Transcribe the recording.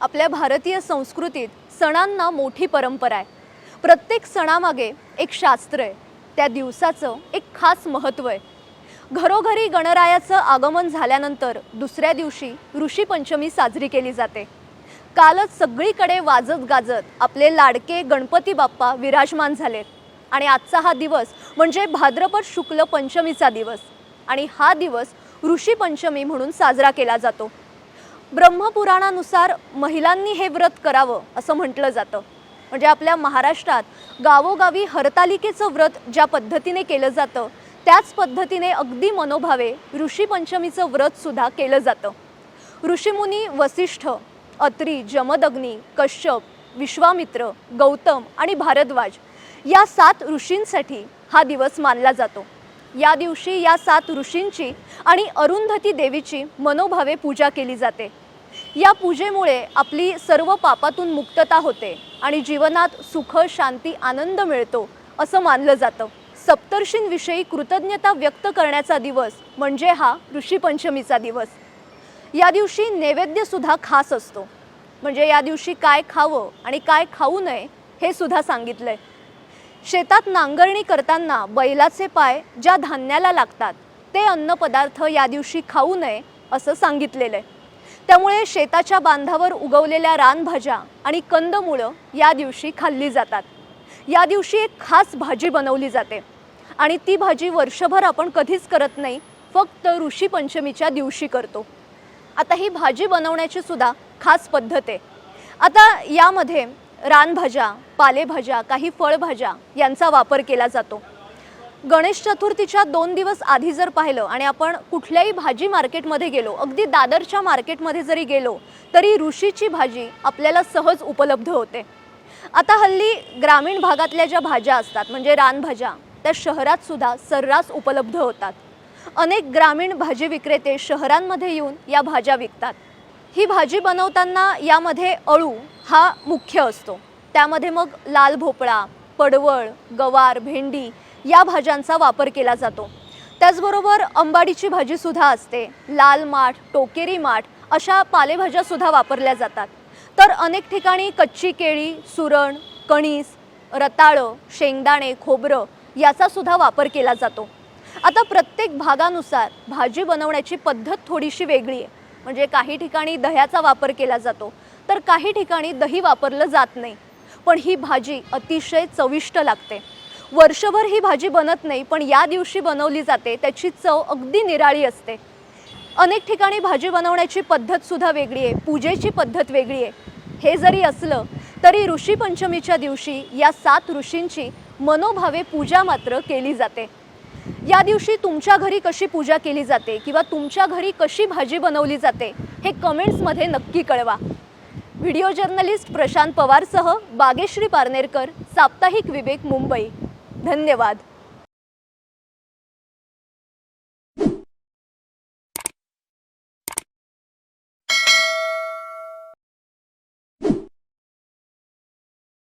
आपल्या भारतीय संस्कृतीत सणांना मोठी परंपरा आहे. प्रत्येक सणामागे एक शास्त्र आहे. त्या दिवसाचं एक खास महत्त्व आहे. घरोघरी गणरायाचं आगमन झाल्यानंतर दुसऱ्या दिवशी ऋषीपंचमी साजरी केली जाते. कालच सगळीकडे वाजत गाजत आपले लाडके गणपती बाप्पा विराजमान झालेत. आणि आजचा हा दिवस म्हणजे भाद्रपद शुक्ल पंचमीचा दिवस. आणि हा दिवस ऋषीपंचमी म्हणून साजरा केला जातो. ब्रह्मपुराणानुसार महिलांनी हे व्रत करावं असं म्हटलं जातं. म्हणजे आपल्या महाराष्ट्रात गावोगावी हरतालिकेचं व्रत ज्या पद्धतीने केलं जातं त्याच पद्धतीने अगदी मनोभावे ऋषीपंचमीचं व्रतसुद्धा केलं जातं. ऋषीमुनी वसिष्ठ अत्री जमदग्नी कश्यप विश्वामित्र गौतम आणि भारद्वाज या सात ऋषींसाठी हा दिवस मानला जातो. या दिवशी या सात ऋषींची आणि अरुंधती देवीची मनोभावे पूजा केली जाते. या पूजेमुळे आपली सर्व पापातून मुक्तता होते आणि जीवनात सुख शांती आनंद मिळतो असं मानलं जातं. सप्तर्षींविषयी कृतज्ञता व्यक्त करण्याचा दिवस म्हणजे हा ऋषीपंचमीचा दिवस. या दिवशी नैवेद्यसुद्धा खास असतो. म्हणजे या दिवशी काय खावं आणि काय खाऊ नये हे सुद्धा सांगितलं आहे शेतात नांगरणी करताना बैलाचे पाय ज्या धान्याला लागतात ते अन्नपदार्थ या दिवशी खाऊ नये असं सांगितलेलं आहे त्यामुळे शेताच्या बांधावर उगवलेल्या रानभाज्या आणि कंदमुळं या दिवशी खाल्ली जातात. या दिवशी एक खास भाजी बनवली जाते. आणि ती भाजी वर्षभर आपण कधीच करत नाही फक्त ऋषी पंचमीच्या दिवशी करतो. आता ही भाजी बनवण्याची सुद्धा खास पद्धत आहे. आता यामध्ये रानभाज्या पालेभाज्या काही फळभाज्या यांचा वापर केला जातो. गणेश चतुर्थीच्या दोन दिवस आधी जर पाहिलं आणि आपण कुठल्याही भाजी मार्केटमध्ये गेलो अगदी दादरच्या मार्केटमध्ये जरी गेलो तरी ऋषीची भाजी आपल्याला सहज उपलब्ध होते. आता हल्ली ग्रामीण भागातल्या ज्या भाज्या असतात म्हणजे रानभाज्या त्या शहरात सुद्धा सर्रास उपलब्ध होतात. अनेक ग्रामीण भाजी विक्रेते शहरांमध्ये येऊन या भाज्या विकतात. ही भाजी बनवताना यामध्ये अळू हा मुख्य असतो. त्यामध्ये मग लाल भोपळा पडवळ गवार भेंडी या भाज्यांचा वापर केला जातो. त्याचबरोबर अंबाडीची भाजीसुद्धा असते. लाल माठ टोकेरी माठ अशा पालेभाज्यासुद्धा वापरल्या जातात. तर अनेक ठिकाणी कच्ची केळी सुरण कणीस रताळं शेंगदाणे खोबरं याचासुद्धा वापर केला जातो. आता प्रत्येक भागानुसार भाजी बनवण्याची पद्धत थोडीशी वेगळी आहे. म्हणजे काही ठिकाणी दह्याचा वापर केला जातो तर काही ठिकाणी दही वापरलं जात नाही. पण ही भाजी अतिशय चविष्ट लागते. वर्षभर ही भाजी बनत नाही पण या दिवशी बनवली जाते त्याची चव अगदी निराळी असते. अनेक ठिकाणी भाजी बनवण्याची पद्धतसुद्धा वेगळी आहे पूजेची पद्धत वेगळी आहे. हे जरी असलं तरी ऋषी पंचमीच्या दिवशी या सात ऋषींची मनोभावे पूजा मात्र केली जाते. या दिवशी तुमच्या घरी कशी पूजा केली जाते किंवा तुमच्या घरी कशी भाजी बनवली जाते हे कमेंट्समध्ये नक्की कळवा. व्हिडिओ जर्नलिस्ट प्रशांत पवारसह बागेश्री पारनेरकर साप्ताहिक विवेक मुंबई. धन्यवाद.